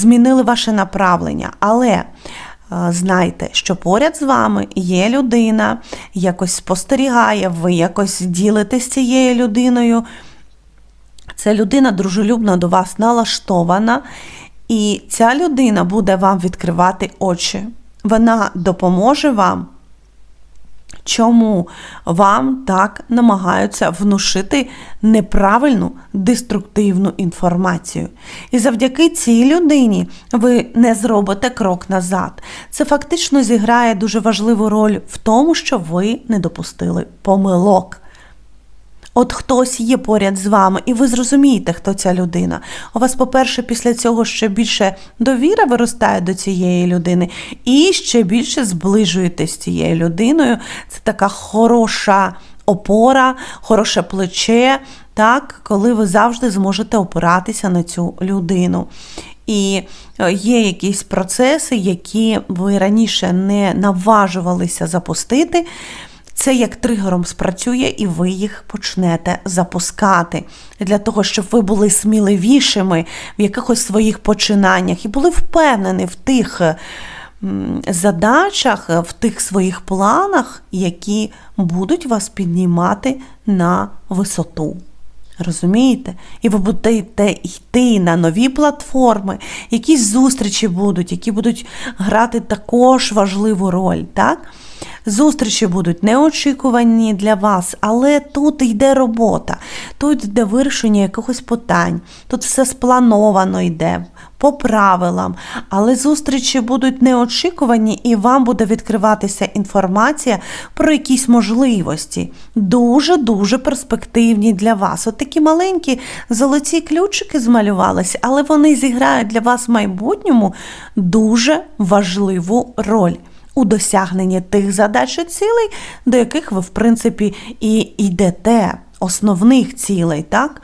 змінили ваше направлення. Але е, знайте, що поряд з вами є людина, якось спостерігає, ви якось ділитесь цією людиною. Ця людина дружелюбно до вас налаштована, і ця людина буде вам відкривати очі. Вона допоможе вам. Чому вам так намагаються внушити неправильну деструктивну інформацію? І завдяки цій людині ви не зробите крок назад. Це фактично зіграє дуже важливу роль в тому, що ви не допустили помилок. От хтось є поряд з вами, і ви зрозумієте, хто ця людина. У вас, по-перше, після цього ще більше довіра виростає до цієї людини, і ще більше зближуєтесь з цією людиною. Це така хороша опора, хороше плече, так, коли ви завжди зможете опиратися на цю людину. І е, є якісь процеси, які ви раніше не наважувалися запустити. Це як тригером спрацює, і ви їх почнете запускати для того, щоб ви були сміливішими в якихось своїх починаннях і були впевнені в тих задачах, в тих своїх планах, які будуть вас піднімати на висоту. Розумієте? І ви будете йти на нові платформи, якісь зустрічі будуть, які будуть грати також важливу роль. так? Зустрічі будуть неочікувані для вас, але тут йде робота, тут йде вирішення якихось питань, тут все сплановано йде по правилам, але зустрічі будуть неочікувані, і вам буде відкриватися інформація про якісь можливості, дуже-дуже перспективні для вас. От такі маленькі золоті ключики змалювалися, але вони зіграють для вас в майбутньому дуже важливу роль у досягненні тих задач і цілей, до яких ви, в принципі, і йдете, основних цілей, так?